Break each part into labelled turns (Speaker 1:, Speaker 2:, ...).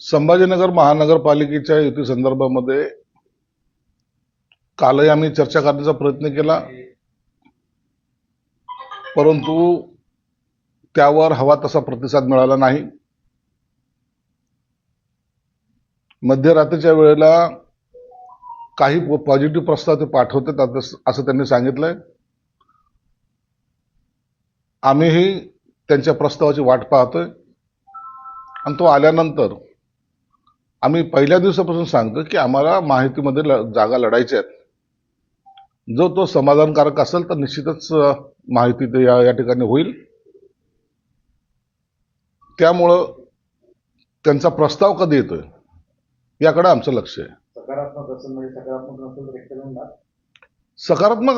Speaker 1: संभाजीनगर महानगरपालिकेच्या युती संदर्भामध्ये कालही आम्ही चर्चा करण्याचा प्रयत्न केला. परंतु त्यावर हवा तसा प्रतिसाद मिळाला नाही. मध्यरात्रीच्या वेळेला काही पॉझिटिव्ह प्रस्ताव ते पाठवतात असं त्यांनी सांगितलंय. आम्हीही त्यांच्या प्रस्तावाची वाट पाहतोय. आणि तो आल्यानंतर आम्ही पहिल्या दिवसापासून सांगतो की आम्हाला माहितीमध्ये ल- जागा लढायच्या आहेत जो तो समाधानकारक असेल तर निश्चितच माहिती ते या या ठिकाणी होईल. त्यामुळं त्यांचा प्रस्ताव कधी येतोय याकडे आमचं लक्ष आहे.
Speaker 2: सकारात्मक असेल म्हणजे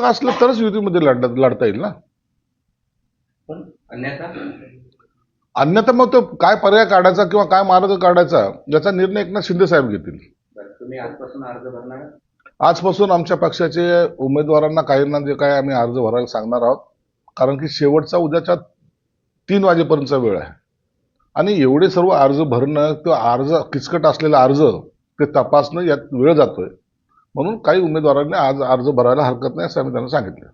Speaker 1: असलं तरच युतीमध्ये लढ लढता येईल ना?
Speaker 2: पण
Speaker 3: अन्यथा
Speaker 1: मग तो काय पर्याय काढायचा किंवा काय मार्ग काढायचा याचा निर्णय एकनाथ शिंदे साहेब घेतील.
Speaker 3: बरं, तुम्ही आजपासून अर्ज भरणार आहात?
Speaker 1: आजपासून आमच्या पक्षाचे उमेदवारांना काहींना जे काय आम्ही अर्ज भरायला सांगणार आहोत कारण की शेवटचा उद्याच्या तीन वाजेपर्यंतचा वेळ आहे. आणि एवढे सर्व अर्ज भरणं किंवा अर्ज किचकट असलेला अर्ज ते तपासणं यात वेळ जातोय. म्हणून काही उमेदवारांनी आज अर्ज भरायला हरकत नाही असं आम्ही त्यांना सांगितलं.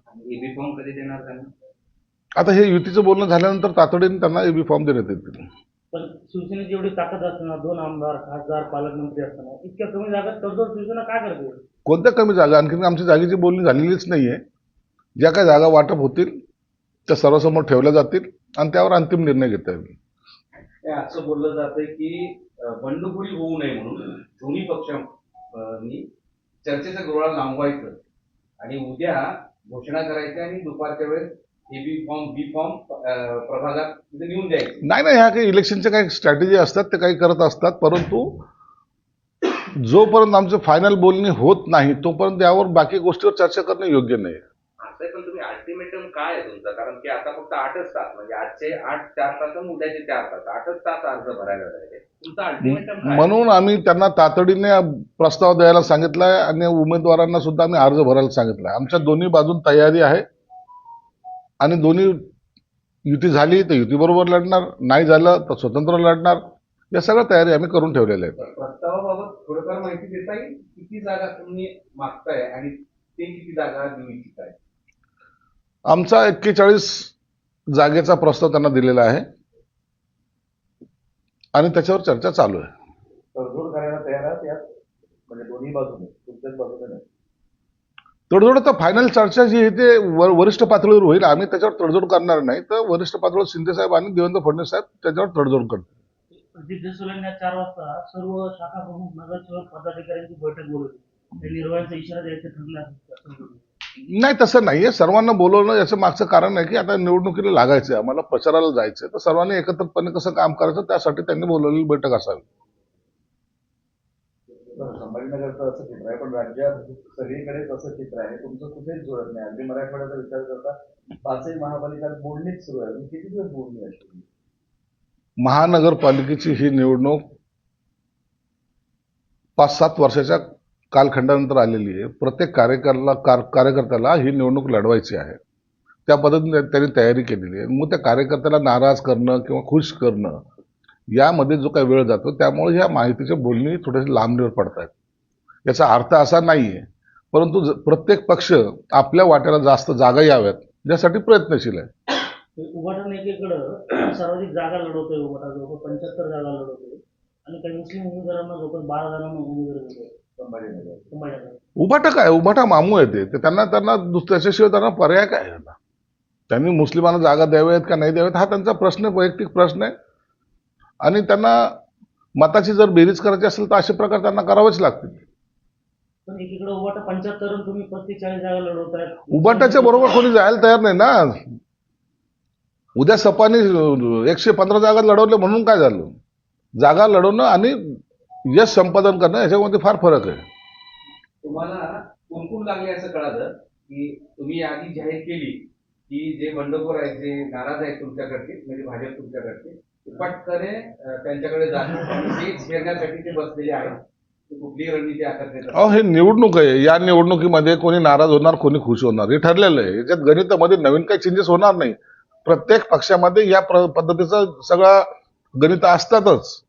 Speaker 1: आता हे युतीचं बोलणं झाल्यानंतर तातडीने त्यांना एबी फॉर्म देण्यात येतील.
Speaker 4: पण शिवसेनेची एवढी ताकद असताना दोन आमदार खासदार पालकमंत्री असताना इतक्या कमी जागात तडजोड शिवसेना काय करते?
Speaker 1: कोणत्या कमी जागा? आणखी आमच्या जागेची बोलणी झालेलीच नाहीये. ज्या काही जागा वाटप होतील त्या सर्वांसमोर ठेवल्या जातील आणि त्यावर अंतिम निर्णय घेता येईल.
Speaker 3: हे असं बोललं जातंय की बंडखोरी होऊ नये म्हणून दोन्ही पक्षांनी चर्चेचं गोळा लांबवायचं आणि उद्या घोषणा करायची आणि दुपारच्या वेळेस एबी फॉर्म बी फॉर्म प्रभागात तिथे नेऊन द्यायचे.
Speaker 1: नाही नाही ह्या काही इलेक्शनच्या काही स्ट्रॅटेजी असतात ते काही करत असतात परंतु जोपर्यंत आमचं फायनल बोलणी होत नाही तोपर्यंत यावर बाकी गोष्टीवर चर्चा करणं योग्य नाही.
Speaker 3: असं पण तुम्ही अल्टिमेटम काय आहे तुमचं? कारण की आता फक्त आठच तास म्हणजे आजचे आठ चार तास आणि उद्याचे चार तास. आठच तास अर्ज भरायला जायचे तुमचं अल्टिमेटम काय
Speaker 1: म्हणून आम्ही त्यांना तातडीने प्रस्ताव द्यायला सांगितलाय आणि उमेदवारांना सुद्धा आम्ही अर्ज भरायला सांगितलाय. आमच्या दोन्ही बाजून तयारी आहे. आणि दोन्ही युती झाली तर युती बरोबर लढणार नाही झालं तर स्वतंत्र लढणार. या सगळ्या तयारी आम्ही करून ठेवलेल्या आहेत.
Speaker 3: प्रस्तावाबाबत थोडंफार माहिती देता येईल. किती जागा तुम्ही मागताय आणि ते किती जागा देऊ इच्छिताय
Speaker 1: आमचा एक्केचाळीस जागेचा प्रस्ताव त्यांना दिलेला आहे. आणि त्याच्यावर चर्चा चालू आहे.
Speaker 2: तडजोड करायला तयार आहात यात? म्हणजे दोन्ही बाजूने तुमच्याच बाजूने नाही.
Speaker 1: तडजोड आता फायनल चर्चा जी आहे ते वर- वरिष्ठ पातळीवर होईल. आम्ही त्याच्यावर तडजोड करणार नाही. तर वरिष्ठ पातळीवर शिंदे साहेब आणि देवेंद्र फडणवीस साहेब त्याच्यावर तडजोड करतील.
Speaker 4: आज चार वाजता सर्व शाखा प्रमुख नगरसेवक पदाधिकाऱ्यांची बैठक बोलवली. इशारा द्यायचे ठरले.
Speaker 1: नाही तसं नाहीये. सर्वांना बोलवणं याचं मागचं कारण आहे की आता निवडणुकीला लागायचं आम्हाला प्रचाराला जायचं तर सर्वांनी एकत्रितपणे कसं काम करायचं त्यासाठी त्यांनी बोलवलेली बैठक असावी.
Speaker 2: बरं, असं चित्र आहे पण राज्यात सगळीकडेच असं चित्र आहे. तुमचं कुठेच जुळत नाही. अगदी मराठवाड्याचा विचार करता पाचही महापालिकात बोलणीच सुरू आहे. किती दिवस बोलणी असते
Speaker 1: महानगरपालिकेची ही निवडणूक पाच सात वर्षाच्या कालखंडानंतर आलेली आहे. प्रत्येक कार्यकर्ला कार- कार्यकर्त्याला ही निवडणूक लढवायची आहे. त्या पद्धतीने त्यांनी तयारी केलेली आहे. मग त्या कार्यकर्त्याला नाराज करणं किंवा खुश करणं यामध्ये जो काही वेळ जातो त्यामुळे ह्या माहितीच्या बोलणी थोडेसे लांबणीवर पडत आहेत याचा अर्थ असा नाहीये. परंतु ज- प्रत्येक पक्ष आपल्या वाट्याला जास्त जागा याव्यात यासाठी प्रयत्नशील आहे.
Speaker 4: उभाटन एकीकडं सर्वाधिक जागा लढवतोय उभाटा जवळ पंच्याहत्तर जागा लढवतोय. आणि काही मुस्लिम उमेदवारांना जवळ बारा जणांना उमेदवारी देतोय.
Speaker 1: उभाटा काय? उभाटा मामू येते ते. त्यांना त्यांना दुस- त्याच्याशिवाय त्यांना पर्याय काय आहे आता? त्यांनी मुस्लिमांना जागा द्याव्यात का नाही द्याव्यात? हा त्यांचा प्रश्न आहे, वैयक्तिक प्रश्न आहे. आणि त्यांना मताची जर बेरीज करायची असेल तर असे प्रकार त्यांना करावेच लागतील.
Speaker 4: पण एकीकडे पंच्याहत्तर तुम्ही जागा लढवताय.
Speaker 1: उभाटाच्या बरोबर कोणी जायला तयार नाही ना? उद्या सपाने एकशे पंधरा जागा लढवल्या म्हणून काय झालं? जागा लढवणं आणि यश संपादन करणं याच्यामध्ये फार फरक आहे.
Speaker 3: तुम्हाला कुणकुण लागले असं कळालं की तुम्ही यादी जाहीर केली की जे बंडखोर आहेत जे नाराज आहेत तुमच्याकडचे म्हणजे भाजप तुमच्याकडचे ते पटकने त्यांच्याकडे आणि तेच घेण्यासाठी ते बसलेले आहेत.
Speaker 1: अहो हे निवडणूक आहे. या निवडणुकीमध्ये कोणी नाराज होणार कोणी खुश होणार? हे ठरलेलं आहे. याच्यात गणितामध्ये नवीन काही चेंजेस होणार नाही. प्रत्येक पक्षामध्ये या पद्धतीचं सगळं गणित असतातच.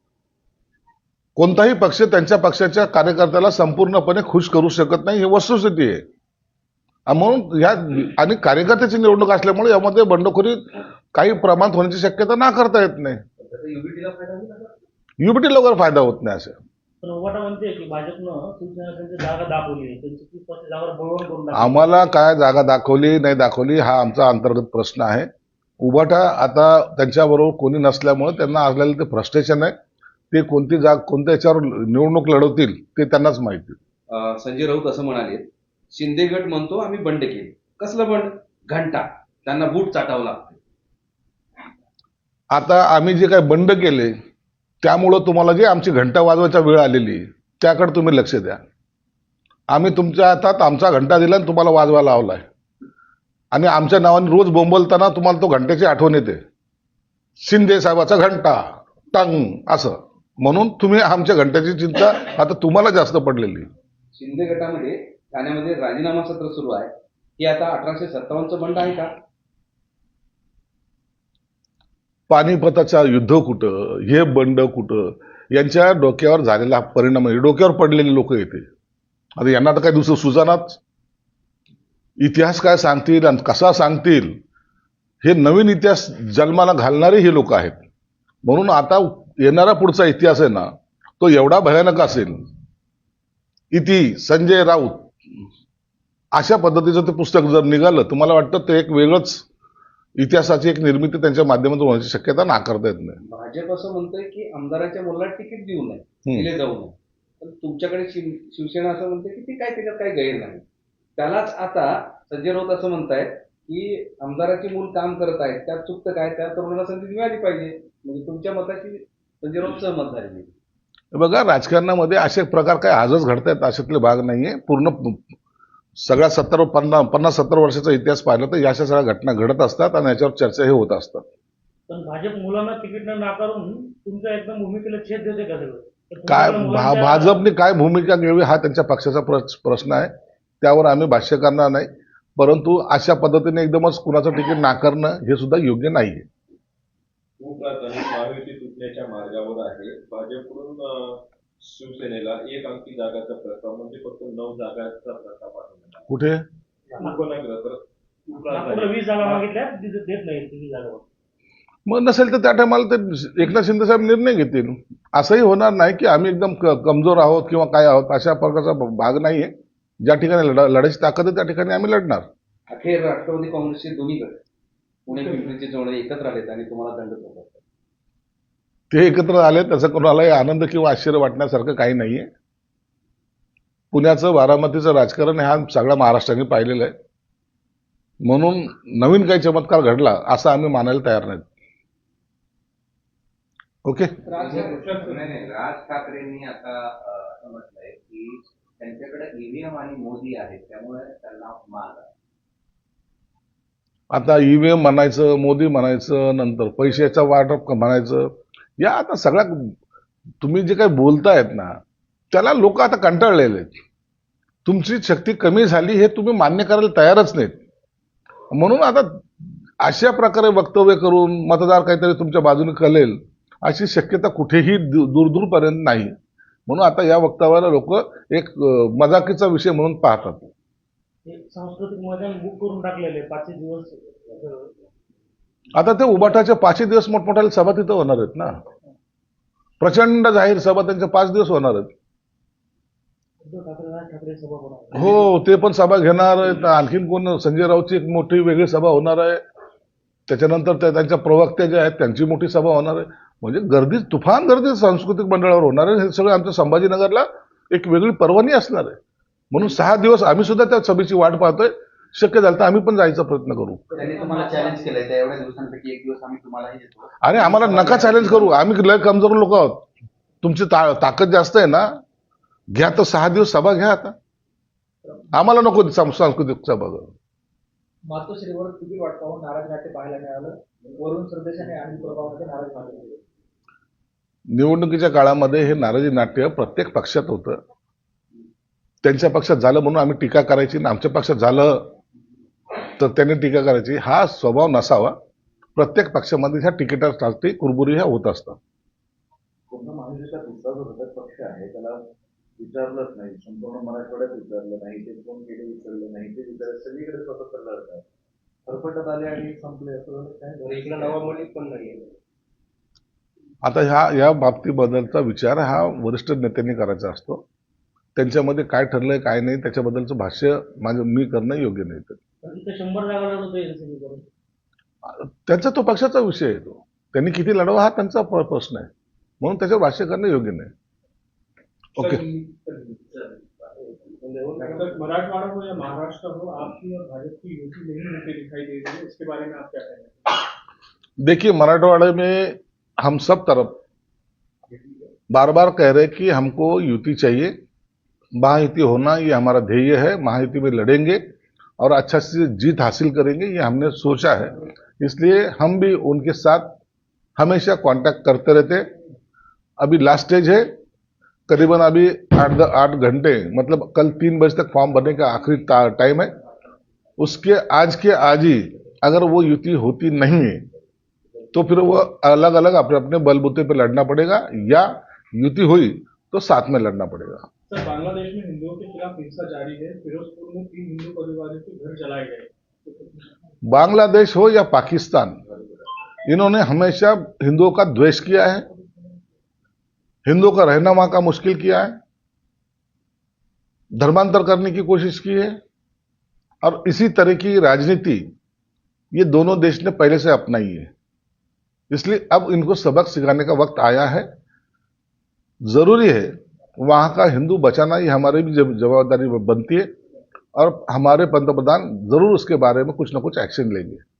Speaker 1: कोणताही पक्ष त्यांच्या पक्षाच्या कार्यकर्त्याला संपूर्णपणे खुश करू शकत नाही ही वस्तुस्थिती आहे. म्हणून ह्या आणि कार्यकर्त्याची निवडणूक असल्यामुळे यामध्ये बंडखोरी काही प्रमाणात होण्याची शक्यता नाकारता येत नाही.
Speaker 3: युबीटीला?
Speaker 1: युबीटी लवकर फायदा होत नाही असं.
Speaker 4: पण उभाटा म्हणते की भाजपनं शिवसेना त्यांची जागा दाखवली आहे. त्यांची तीस पस्तीस जागावर बळवण करून टाकली.
Speaker 1: आम्हाला काय जागा दाखवली नाही दाखवली हा आमचा अंतर्गत प्रश्न आहे. उभाटा आता त्यांच्याबरोबर कोणी नसल्यामुळे त्यांना असलेलं ते फ्रस्ट्रेशन आहे. ते कोणती जाग कोणत्या याच्यावर निवडणूक लढवतील ते त्यांनाच माहिती
Speaker 5: अं, संजय राऊत असं म्हणाले शिंदे गट म्हणतो आम्ही बंड केले. कसलं बंड? घंटा. त्यांना बूट चाटावं लागतं
Speaker 1: आता आम्ही जे काही बंड केले त्यामुळं तुम्हाला जी आमची घंटा वाजवायचा वेळ आलेली त्याकडे तुम्ही लक्ष द्या. आम्ही तुमच्या हातात आमचा घंटा दिला आणि तुम्हाला वाजवायला आहे आणि आमच्या नावाने रोज बोंबलताना तुम्हाला तो घंट्याची आठवण येते. शिंदे साहेबाचा घंटा टंग असं. म्हणून तुम्ही आमच्या घंट्याची चिंता आता तुम्हाला जास्त पडलेली.
Speaker 5: शिंदे गटामध्ये ठाण्यामध्ये राजीनामा सत्र सुरू आहे. की आता अठराशे सत्तावन्नचं बंड आहे का?
Speaker 1: पानिपताचा युद्ध कुठं हे बंड कुठं यांच्या डोक्यावर झालेला परिणाम आहे डोक्यावर पडलेले लोक येते. आता यांना तर काही दुसरं सुजानाच इतिहास काय सांगतील आणि कसा सांगतील हे नवीन इतिहास जन्माला घालणारे हे लोक आहेत. म्हणून आता येणारा पुढचा इतिहास आहे ना तो एवढा भयानक असेल. इति संजय राऊत. अशा पद्धतीचं ते पुस्तक जर निघालं तर मला वाटतं ते एक वेगळंच इतिहासाची एक निर्मिती त्यांच्या माध्यमातून होण्याची शक्यता नाकारता येत नाही.
Speaker 5: भाजप असं म्हणतंय की आमदाराच्या मुलाला तिकीट देऊ नये. दिले जाऊ नये. पण तुमच्याकडे शिव- शिवसेना असं म्हणते की ते काय त्याच्यात काय गैर नाही. त्यालाच आता संजय राऊत असं म्हणतायत की आमदाराची मूल काम करत आहेत त्यात चुकतं काय? त्या तरुणाला संधी मिळाली पाहिजे. म्हणजे तुमच्या मताशी संजय राऊत सहमत झालेली आहे.
Speaker 1: बघा राजकारणामध्ये असे प्रकार काय आजच घडतायत अशातले भाग नाहीये. पूर्ण सगळ्या सत्तर पन्नास पन्नास सत्तर वर्षाचा इतिहास पाहिला तर या अशा सगळ्या घटना घडत असतात आणि याच्यावर चर्चा हे होत असतात.
Speaker 4: पण भाजप मुलांना तिकीट न नाकारून तुमच्या एकदम भूमिकेला छेद देते का
Speaker 1: काय भाजपने काय भूमिका घ्यावी हा त्यांच्या पक्षाचा प्रश्न आहे. त्यावर आम्ही भाष्य करणार नाही. परंतु अशा पद्धतीने एकदमच कुणाचं तिकीट नाकारणं हे सुद्धा योग्य
Speaker 6: महायुती तुटण्याच्या मार्गावर आहे. भाजपकडून शिवसेनेला एक अंकी जागाचा प्रस्ताव म्हणजे फक्त नऊ जागाचा प्रस्ताव पाठवण्यात आला.
Speaker 1: कुठे?
Speaker 4: वीस जागा मागितल्या देत नाही जागा
Speaker 1: मग नसेल तर त्या टायमाला ते एकनाथ शिंदे साहेब निर्णय घेतील. असंही होणार नाही की आम्ही एकदम कमजोर आहोत किंवा काय आहोत अशा प्रकारचा भाग नाहीये. ज्या ठिकाणी लढा लढायची ताकद आहे त्या ठिकाणी आम्ही लढणार.
Speaker 5: अखेर राष्ट्रवादी काँग्रेसचे दोन्ही गट पुणे पिंपरीचे जोडे एकत्र आलेत आणि तुम्हाला दंड ठोकतात
Speaker 1: ते एकत्र आले त्याचा कोणालाही आनंद किंवा आश्चर्य वाटण्यासारखं काही नाहीये. पुण्याचं बारामतीचं राजकारण हा सगळ्या महाराष्ट्राने पाहिलेलं आहे. म्हणून नवीन काही चमत्कार घडला असं आम्ही मानायला तयार नाहीत. ओके?
Speaker 3: राज ठाकरेंनी आता की त्यांच्याकडे ईव्हीएम आणि मोदी आहेत त्यामुळे त्यांना आहे.
Speaker 1: आता ईव्हीएम म्हणायचं मोदी म्हणायचं नंतर पैशाचा वाटप म्हणायचं या आता सगळ्या तुम्ही जे काही बोलतायत ना त्याला लोक आता कंटाळलेले आहेत. तुमची शक्ती कमी झाली हे तुम्ही मान्य करायला तयारच नाहीत. म्हणून आता अशा प्रकारे वक्तव्य करून मतदार काहीतरी तुमच्या बाजूने कलेल अशी शक्यता कुठेही दूरदूरपर्यंत नाही. म्हणून आता या वक्तव्याला लोक एक मजाकीचा विषय म्हणून पाहतात.
Speaker 4: सांस्कृतिक मैदान बुक करून टाकलेले पाचशे दिवस.
Speaker 1: आता ते उबाटाचे पाचही दिवस मोठमोठ्या सभा तिथं होणार आहेत ना. प्रचंड जाहीर सभा त्यांच्या पाच दिवस होणार आहेत. हो ते पण सभा घेणार आहेत. आणखीन कोण संजय राऊतची एक मोठी वेगळी सभा होणार आहे. त्याच्यानंतर त्या त्यांच्या प्रवक्त्या ज्या आहेत त्यांची मोठी सभा होणार आहे. म्हणजे गर्दी तुफान गर्दी सांस्कृतिक मंडळावर होणार आहे. हे सगळं आमच्या संभाजीनगरला एक वेगळी पर्वणी असणार आहे. म्हणून सहा दिवस आम्ही सुद्धा त्या सभेची वाट पाहतोय. शक्य झालं तर आम्ही पण जायचा प्रयत्न करू.
Speaker 7: त्यांनी तुम्हाला चॅलेंज केलंय त्या एवढ्या दिवसांपैकी एक दिवस आम्ही तुम्हालाही देतो.
Speaker 1: आणि आम्हाला नका चॅलेंज करू. आम्ही लय कमजोर लोक आहोत. तुमची ता ताकद जास्त आहे ना? घ्या तर सहा दिवस सभा घ्या आता. आम्हाला नको सांस्कृतिक सभा
Speaker 2: मातोश्रीवर तिकीट वाटपावून नाराज नाट्य पाहायला मिळालं? वरुण सरदेश आणि अनिल प्रभावमध्ये नाराज झाले
Speaker 1: निवडणुकीच्या काळामध्ये हे नाराजी नाट्य प्रत्येक पक्षात होतं. त्यांच्या पक्षात झालं म्हणून आम्ही टीका करायची आणि आमच्या पक्षात झालं त्यांनी टीका करायची. हा स्वभाव नसावा. प्रत्येक पक्षामध्ये ह्या तिकिटासाठी कुरबुरी ह्या होत असतात.
Speaker 2: विचारलंच नाही. संपूर्ण मराठवाड्यात विचारलं नाही ते कोण गेले विचारलं नाही ते विचारलं. सगळीकडे स्वतंत्र लढत आहे फरफटत आले आणि संपले असं काय?
Speaker 5: इकडे नवा पण नाही.
Speaker 1: आता ह्या या बाबतीबद्दलचा विचार हा वरिष्ठ नेत्यांनी करायचा असतो. त्यांच्यामध्ये काय ठरलंय काय नाही त्याच्याबद्दलचं भाष्य माझं मी करणं योग्य नाही.
Speaker 4: शंभर जागा एनसीपी करून.
Speaker 1: त्यांचा तो पक्षाचा विषय आहे तो. त्यांनी किती लढवा हा त्यांचा प्रश्न आहे. म्हणून त्याच्यावर भाष्य करणं योग्य नाही. ओके.
Speaker 8: मराठवाड़ा हो या महाराष्ट्र हो आपकी और भाजपा की यूती नहीं होती दिखाई दे रही है इसके बारे में आप क्या कहेंगे?
Speaker 1: देखिए मराठवाड़े में हम सब तरफ बार बार कह रहे हैं कि हमको युति चाहिए। महायुति होना ये हमारा ध्येय है। महायुति में लड़ेंगे। और अच्छा से जीत हासिल करेंगे, ये हमने सोचा है। इसलिए हम भी उनके साथ हमेशा कांटेक्ट करते रहते अभी लास्ट स्टेज है, करीबन अभी आठ आठ घंटे मतलब कल तीन बजे तक फॉर्म भरने का आखिरी टाइम है। उसके, आज के आज ही अगर वो युति होती नहीं है तो फिर वो अलग अलग अपने अपने बलबूते पे लड़ना पड़ेगा या युति हुई तो साथ में लड़ना पड़ेगा।
Speaker 8: सर, बांग्लादेश में हिंदुओं के खिलाफ हिंसा जारी है, फिरोजपुर में तीन हिंदू परिवारों के घर जलाए गए।
Speaker 1: बांग्लादेश हो या पाकिस्तान, इन्होंने हमेशा हिंदुओं का द्वेष किया है, हिंदुओं का रहना वहाँ का मुश्किल किया है, धर्मांतर करने की कोशिश की है, और इसी तरह की राजनीति ये दोनों देश ने पहले से अपनाई है। इसलिए अब इनको सबक सिखाने का वक्त आया है। ज़रूरी है वहाँ का हिंदू बचाना ये हमारी भी जब- जवाबदारी बनती है और हमारे पंतप्रधान जरूर उसके बारे में कुछ ना कुछ एक्शन लेंगे।